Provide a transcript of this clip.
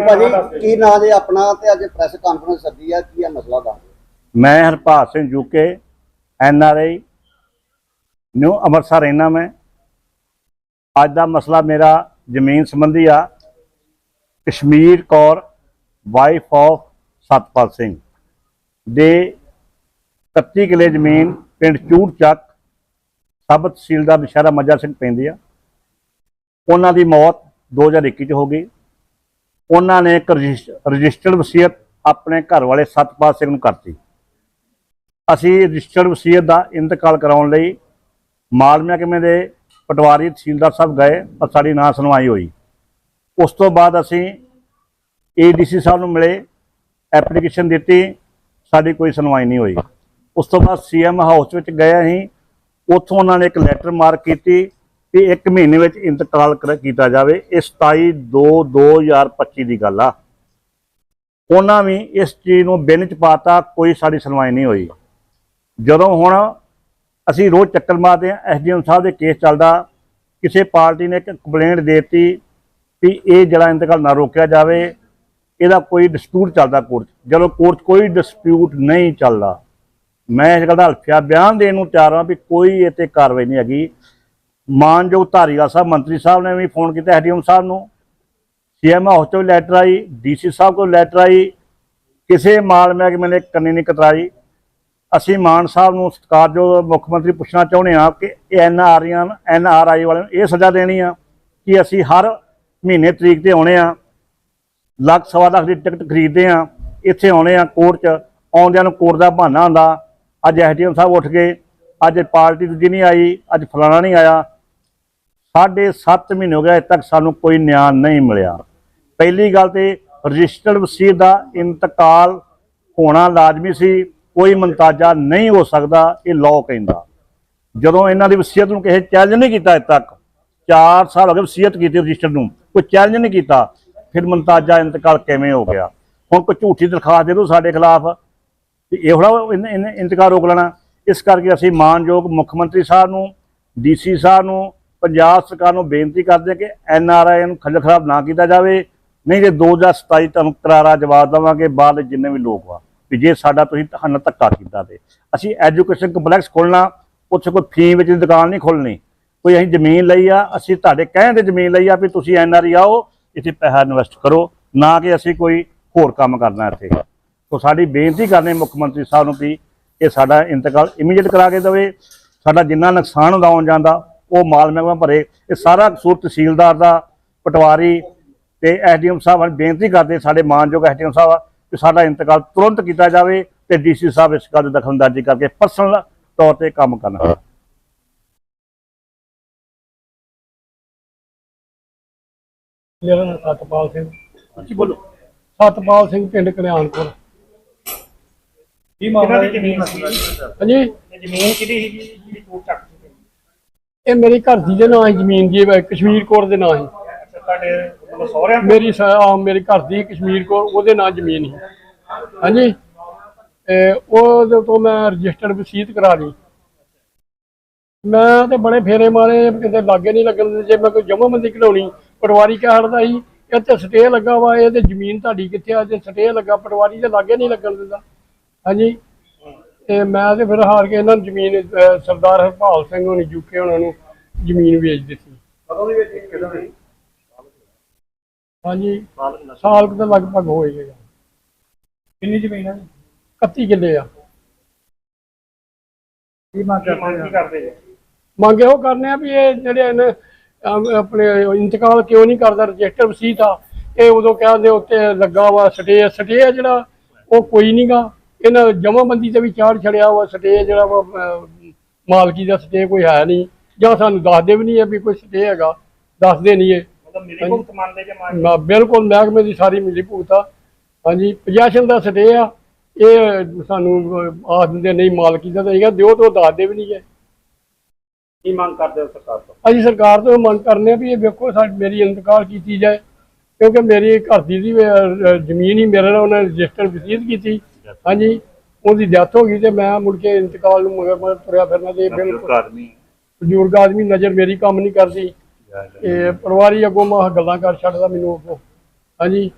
ਹਾਂਜੀ ਭਾਜੀ ਕੀ ਨਾਂ ਜੇ ਆਪਣਾ ਤੇ ਅੱਜ ਪ੍ਰੈਸ ਕਾਨਫਰੰਸ ਸੱਦੀ ਆ ਕੀ ਆ ਮਸਲਾ ਦਾ? ਮੈਂ Harpal Singh UK N R I new Amritsar ਰਹਿਣਾ ਮੈਂ। ਅੱਜ ਦਾ ਮਸਲਾ ਮੇਰਾ ਜ਼ਮੀਨ ਸੰਬੰਧੀ ਆ ਕਸ਼ਮੀਰ ਕੌਰ ਵਾਈਫ ਆਫ ਸਤਪਾਲ ਸਿੰਘ। ਦੇ 31 ਕਿਲੇ ਜ਼ਮੀਨ ਪਿੰਡ ਚੂੜ ਚੱਕ ਸਬ ਤਹਿਸੀਲਦਾਰ ਨਸ਼ਹਿਰਾ ਮੱਜਾ ਸਿੰਘ ਪੈਂਦੀ ਆ। ਉਹਨਾਂ ਦੀ ਮੌਤ 2021 ਚ ਹੋ ਗਈ। ਉਹਨਾਂ ਨੇ ਇੱਕ ਰਜਿਸ- ਰਜਿਸਟਰਡ ਵਸੀਅਤ ਆਪਣੇ ਘਰ ਵਾਲੇ ਸਤਪਾਲ ਸਿੰਘ ਨੂੰ ਕਰਤੀ। ਅਸੀਂ ਰਜਿਸਟਰਡ ਵਸੀਅਤ ਦਾ ਇੰਤਕਾਲ ਕਰਾਉਣ ਲਈ ਮਾਲ ਮਹਿਕਮੇ ਦੇ ਪਟਵਾਰੀ ਤਹਿਸੀਲਦਾਰ ਸਾਹਿਬ ਗਏ ਪਰ ਸਾਡੀ ਨਾ ਸੁਣਵਾਈ ਹੋਈ। ਉਸ ਤੋਂ ਬਾਅਦ ਅਸੀਂ ਏਡੀਸੀ ਸਾਹਿਬ ਨੂੰ ਮਿਲੇ, ਐਪਲੀਕੇਸ਼ਨ ਦਿੱਤੀ, ਸਾਡੀ ਕੋਈ ਸੁਣਵਾਈ ਨਹੀਂ ਹੋਈ। ਉਸ ਤੋਂ ਬਾਅਦ ਸੀਐਮ ਹਾਊਸ ਵਿੱਚ ਗਏ ਅਸੀਂ, ਉੱਥੋਂ ਉਹਨਾਂ ਨੇ ਇੱਕ ਲੈਟਰ ਮਾਰਕ ਕੀਤੀ ਕਿ ਇੱਕ ਮਹੀਨੇ ਵਿੱਚ ਇੰਤਕਾਲ ਕਰ- ਕੀਤਾ ਜਾਵੇ, ਇਹ 27 2 2025 ਦੀ ਗੱਲ ਆ। ਉਹਨਾਂ ਵੀ ਇਸ ਚੀਜ਼ ਨੂੰ ਬਿਨ ਚ ਪਾਤਾ, ਕੋਈ ਸਾਡੀ ਸੁਣਵਾਈ ਨਹੀਂ ਹੋਈ। ਜਦੋਂ ਹੁਣ ਅਸੀਂ ਰੋਜ਼ ਚੱਕਰ ਮਾਰਦੇ ਹਾਂ ਐਸਡੀਐਮ ਸਾਹਿਬ ਦੇ ਕੇਸ ਚੱਲਦਾ, ਕਿਸੇ ਪਾਰਟੀ ਨੇ ਇੱਕ ਕੰਪਲੇਂਟ ਦੇਤੀ ਵੀ ਇਹ ਜਿਹੜਾ ਇੰਤਕਾਲ ਨਾ ਰੋਕਿਆ ਜਾਵੇ, ਇਹਦਾ ਕੋਈ ਡਿਸਪਿਊਟ ਚੱਲਦਾ ਕੋਰਟ 'ਚ। ਜਦੋਂ ਕੋਰਟ 'ਚ ਕੋਈ ਡਿਸਪਿਊਟ ਨਹੀਂ ਚੱਲਦਾ, ਮੈਂ ਇਸ ਗੱਲ ਦਾ ਹਲਫੀਆ ਬਿਆਨ ਦੇਣ ਨੂੰ ਤਿਆਰ ਹਾਂ ਵੀ ਕੋਈ ਇਹ ਤੇ ਕਾਰਵਾਈ ਨਹੀਂ ਹੈਗੀ। ਮਾਨਯੋਗ ਧਾਰੀਵਾਲ ਸਾਹਿਬ, ਮੰਤਰੀ ਸਾਹਿਬ ਨੇ ਵੀ ਫੋਨ ਕੀਤਾ ਐਸਡੀਐਮ ਸਾਹਿਬ ਨੂੰ। ਸੀਐਮ ਹਾਊਸ ਤੋਂ ਵੀ ਲੈਟਰ ਆਈ ਡੀਸੀ ਸਾਹਿਬ ਕੋਲ ਲੈਟਰ ਆਈ, ਕਿਸੇ ਮਾਲ ਮਹਿਕਮੇ ਨੇ ਕੰਨੀ ਨਹੀਂ ਕਤਰਾਈ। ਅਸੀਂ ਮਾਨ ਸਾਹਿਬ ਨੂੰ ਸਤਿਕਾਰਯੋਗ ਮੁੱਖ ਮੰਤਰੀ ਪੁੱਛਣਾ ਚਾਹੁੰਦੇ ਹਾਂ ਕਿ ਇਹ ਐਨ ਆਰੀਆਂ ਐਨ ਆਰ ਆਈ ਵਾਲਿਆਂ ਨੂੰ ਇਹ ਸਜ਼ਾ ਦੇਣੀ ਆ ਕਿ ਅਸੀਂ ਹਰ ਮਹੀਨੇ ਤਰੀਕ ਤੇ ਆਉਣੇ ਆ, ਲੱਖ ਸਵਾ ਲੱਖ ਦੀ ਟਿਕਟ ਖਰੀਦਦੇ ਆ, ਇੱਥੇ ਆਉਣੇ ਆ ਕੋਰਟ 'ਚ, ਆਉਂਦਿਆਂ ਨੂੰ ਕੋਰਟ ਦਾ ਬਹਾਨਾ ਹੁੰਦਾ। ਅੱਜ ਐਸਡੀਐਮ ਸਾਹਿਬ ਉੱਠ ਗਏ, ਅੱਜ ਪਾਰਟੀ ਦੂਜੀ ਨਹੀਂ ਆਈ, ਅੱਜ ਫਲਾਣਾ ਨਹੀਂ ਆਇਆ। ਸਾਢੇ ਸੱਤ ਮਹੀਨੇ ਹੋ ਗਏ, ਅਜੇ ਤੱਕ ਸਾਨੂੰ ਕੋਈ ਨਿਆਂ ਨਹੀਂ ਮਿਲਿਆ। ਪਹਿਲੀ ਗੱਲ ਤੇ ਰਜਿਸਟਰਡ ਵਸੀਅਤ ਦਾ ਇੰਤਕਾਲ ਹੋਣਾ ਲਾਜ਼ਮੀ ਸੀ, ਕੋਈ ਮੰਤਾਜਾ ਨਹੀਂ ਹੋ ਸਕਦਾ, ਇਹ ਲਾਅ ਕਹਿੰਦਾ। ਜਦੋਂ ਇਹਨਾਂ ਦੀ ਵਸੀਅਤ ਨੂੰ ਕਿਸੇ ਚੈਲੰਜ ਨਹੀਂ ਕੀਤਾ ਅਜੇ ਤੱਕ 4 ਸਾਲ ਹੋ ਗਏ ਵਸੀਅਤ ਕੀਤੀ ਰਜਿਸਟਰ ਨੂੰ, ਕੋਈ ਚੈਲੰਜ ਨਹੀਂ ਕੀਤਾ, ਫਿਰ ਮੰਤਾਜਾ ਇੰਤਕਾਲ ਕਿਵੇਂ ਹੋ ਗਿਆ? ਹੁਣ ਕੋਈ ਝੂਠੀ ਦਰਖਾਸਤ ਦੇ ਦੋ ਸਾਡੇ ਖਿਲਾਫ ਤੇ ਇਹ ਹੋਣਾ ਇੰਤਕਾਲ ਰੋਕ ਲੈਣਾ। ਇਸ ਕਰਕੇ ਅਸੀਂ ਮਾਨਯੋਗ ਮੁੱਖ ਮੰਤਰੀ ਸਾਹਿਬ ਨੂੰ ਡੀਸੀ ਸਾਹਿਬ ਨੂੰ ਪੰਜਾਬ ਸਰਕਾਰ ਨੂੰ ਬੇਨਤੀ ਕਰਦੇ ਹਾਂ ਕਿ ਐਨ ਆਰ ਆਈ ਨੂੰ ਖੱਲ ਖਰਾਬ ਨਾ ਕੀਤਾ ਜਾਵੇ। ਨਹੀਂ ਜੇ 2027 ਤੁਹਾਨੂੰ ਕਰਾਰਾ ਜਵਾਬ ਦੇਵਾਂਗੇ, ਬਾਅਦ ਜਿੰਨੇ ਵੀ ਲੋਕ ਆ, ਵੀ ਜੇ ਸਾਡਾ ਤੁਸੀਂ ਤੁਹਾਨੂੰ ਧੱਕਾ ਕੀਤਾ ਤੇ। ਅਸੀਂ ਐਜੂਕੇਸ਼ਨ ਕੰਪਲੈਕਸ ਖੋਲਣਾ ਉੱਥੇ ਕੋਈ ਫੀ ਵਿੱਚ ਦੀ ਦੁਕਾਨ ਨਹੀਂ ਖੋਲਣੀ ਕੋਈ ਅਸੀਂ ਜ਼ਮੀਨ ਲਈ ਆ, ਅਸੀਂ ਤੁਹਾਡੇ ਕਹਿਣ ਤੇ ਜ਼ਮੀਨ ਲਈ ਆ ਵੀ ਤੁਸੀਂ ਐਨ ਆਰ ਆਈ ਆਓ, ਇੱਥੇ ਪੈਸਾ ਇਨਵੈਸਟ ਕਰੋ, ਨਾ ਕਿ ਅਸੀਂ ਕੋਈ ਹੋਰ ਕੰਮ ਕਰਨਾ ਇੱਥੇ। ਸੋ ਸਾਡੀ ਬੇਨਤੀ ਕਰਨੇ ਮੁੱਖ ਮੰਤਰੀ ਸਾਹਿਬ ਨੂੰ ਵੀ ਇਹ ਸਾਡਾ ਇੰਤਕਾਲ ਇਮੀਡੀਏਟ ਕਰਾ ਕੇ ਦੇਵੇ। ਸਾਡਾ ਜਿੰਨਾ ਨੁਕਸਾਨ ਹੁੰਦਾ ਆਉਣ ਜਾਂਦਾ ਉਹ ਮਾਲ ਮਹਿਕਮਾ ਭਰੇ ਇਹ ਸਾਰਾ ਕਸੂਰ ਤਹਿਸੀਲਦਾਰ ਦਾ ਪਟਵਾਰੀ ਤੇ ਐਸਡੀਐਮ ਸਾਹਿਬ ਨੂੰ ਬੇਨਤੀ ਕਰਦੇ ਸਾਡੇ ਮਾਨਯੋਗ ਐਸਡੀਐਮ ਸਾਹਿਬ ਕਿ ਸਾਡਾ ਇੰਤਕਾਲ ਤੁਰੰਤ ਕੀਤਾ ਜਾਵੇ ਤੇ ਡੀਸੀ ਸਾਹਿਬ ਇਸ ਗੱਲ ਦੀ ਦਖਲਅੰਦਾਜ਼ੀ ਕਰਕੇ ਪਰਸਨਲ ਤੌਰ ਤੇ ਕੰਮ ਕਰਨਾ। ਮੇਰਾ ਨਾਮ ਸਤਪਾਲ ਸਿੰਘ। ਜੀ ਬੋਲੋ। ਸਤਪਾਲ ਸਿੰਘ ਪਿੰਡ ਕਲਿਆਣਪੁਰ। ਕੀ ਮਾਮਲਾ ਹੈ? ਜ਼ਮੀਨ ਹਾਂਜੀ। ਜ਼ਮੀਨ ਕਿਹਦੀ ਸੀ ਜਿਹੜੀ ਚੱਕ ਚੁੱਕੇ ਇਹ ਮੇਰੀ ਘਰ ਦੀ ਦੇ ਨਾਂ ਹੈ ਜ਼ਮੀਨ ਜੀ ਕਸ਼ਮੀਰ ਕੌਰ ਦੇ ਨਾਂ ਹੈ। ਅੱਛਾ ਤੁਹਾਡੇ ਮਤਲਬ ਸਹੁਰਿਆਂ ਤੋਂ ਮੇਰੀ ਸ- ਆਹ ਮੇਰੀ ਘਰ ਦੀ ਕਸ਼ਮੀਰ ਕੌਰ ਉਹਦੇ ਨਾਂ ਜ਼ਮੀਨ ਹੈ। ਹਾਂਜੀ? ਇਹ ਉਹਦੇ ਤੋਂ ਮੈਂ ਰਜਿਸਟਰਡ ਵਸੀਅਤ ਕਰਾ ਲਈ। ਮੈਂ ਤੇ ਬੜੇ ਫੇਰੇ ਮਾਰੇ ਕਿਤੇ ਲਾਗੇ ਨਹੀਂ ਲੱਗਣ ਦਿੰਦੇ ਜੇ ਮੈਂ ਕੋਈ ਜਮਾਬੰਦੀ ਕਢਾਉਣੀ ਪਟਵਾਰੀ ਕਹਿ ਹੜਦਾ ਸੀ ਇਹ ਤੇ ਸਟੇ ਲੱਗਾ ਵਾ ਇਹ ਤੇ ਜ਼ਮੀਨ ਤੁਹਾਡੀ ਕਿੱਥੇ ਆ? ਤੇ ਸਟੇ ਲੱਗਾ ਪਟਵਾਰੀ ਦੇ ਲਾਗੇ ਨਹੀਂ ਲੱਗਣ ਦਿੰਦਾ। ਹਾਂਜੀ? ਤੇ ਮੈਂ ਤੇ ਫਿਰ ਹਾਰ ਕੇ ਇਹਨਾਂ ਨੂੰ ਜ਼ਮੀਨ ਅਹ, ਸਰਦਾਰ ਹਰਪਾਲ ਸਿੰਘ ਹੋਣੀ ਯੂਕੇ ਉਹਨਾਂ ਨੂੰ ਜ਼ਮੀਨ ਵੇਚ ਦਿੱਤੀ। ਕਦੋਂ ਦੀ ਵਿੱਚ? ਕਿਦੋਂ ਦੀ ਹਾਂਜੀ। ਸਾਲ ਕੁ ਤਾਂ ਲਗਭਗ ਹੋਏਗਾ ਕਿੰਨੀ ਜ਼ਮੀਨ ਹੈ? 31 ਕਿੱਲੇ ਆ। ਕੀ ਮੰਗ ਕੀ ਕਰਦੇ ਜੀ ਮੰਗ ਇਹੋ ਕਰਨੇ ਆ ਵੀ ਇਹ ਜਿਹੜੇ ਇਹਨੇ ਅਮ, ਆਪਣੇ ਇੰਤਕਾਲ ਕਿਉਂ ਨਹੀਂ ਕਰਦਾ ਰਜਿਸਟਰ ਵਸੀਤ ਆ ਇਹ ਉਦੋਂ ਕਹਿੰਦੇ ਉੱਤੇ ਲੱਗਾ ਵਾ ਸਟੇ ਸਟੇ ਆ ਜਿਹੜਾ ਉਹ ਕੋਈ ਨਹੀਂਗਾ ਇਹਨਾਂ ਜਮਾਬੰਦੀ ਤੇ ਵੀ ਚਾੜ ਛੜਿਆ ਵਾ ਸਟੇ ਜਿਹੜਾ ਵਾ ਮਾਲਕੀ ਦਾ ਸਟੇ ਕੋਈ ਹੈ ਨਹੀਂ। ਜਾਂ ਸਾਨੂੰ ਦੱਸਦੇ ਵੀ ਨਹੀਂ ਆ ਵੀ ਕੋਈ ਸਟੇ ਹੈਗਾ ਦੱਸਦੇ ਨਹੀਂ ਭੁਗਤ ਨਾ ਬਿਲਕੁਲ ਮਹਿਕਮੇ ਦੀ ਸਾਰੀ ਮਿਲੀ ਭੂਤ ਆ। ਹਾਂਜੀ ਪੋਜੈਸ਼ਨ ਦਾ ਸਟੇ ਆ ਇਹ ਸਾਨੂੰ ਆਖ ਦਿੰਦੇ ਨਹੀਂ ਮਾਲਕੀ ਦਾ ਤਾਂ ਹੈਗਾ ਦਿਓ ਤੋਂ ਦੱਸਦੇ ਵੀ ਨਹੀਂ ਹੈ ਕੀ ਮੰਗ ਕਰਦੇ ਹੋ ਸਰਕਾਰ ਤੋਂ? ਅਸੀਂ ਸਰਕਾਰ ਤੋਂ ਮੰਗ ਕਰਨੇ ਆ ਵੀ ਇਹ ਵੇਖੋ ਸਾਡੀ ਮੇਰੀ ਇੰਤਕਾਲ ਕੀਤੀ ਜਾਏ ਕਿਉਂਕਿ ਮੇਰੀ ਘਰ ਦੀ ਜ਼ਮੀਨ ਹੀ ਮੇਰੇ ਨਾਲ ਉਹਨਾਂ ਨੇ ਰਜਿਸਟਰ ਵਸੀਅਤ ਕੀਤੀ। ਹਾਂਜੀ। ਉਹਦੀ ਡੈਥ ਹੋ ਗਈ ਤੇ ਮੈਂ ਮੁੜ ਕੇ ਇੰਤਕਾਲ ਨੂੰ ਮਗਰ ਮਗਰ ਤੁਰਿਆ ਫਿਰਨਾ ਤੇ ਬਿਲਕੁਲ ਆਦਮੀ। ਬਜ਼ੁਰਗ ਆਦਮੀ ਨਜ਼ਰ ਮੇਰੀ ਕੰਮ ਨਹੀਂ ਕਰਦੀ। ਇਹ ਪਰਿਵਾਰੀ ਅੱਗੋਂ ਮੈਂ ਗੱਲਾਂ ਕਰ ਛੱਡਦਾ ਮੈਨੂੰ ਅੱਗੋਂ। ਹਾਂਜੀ।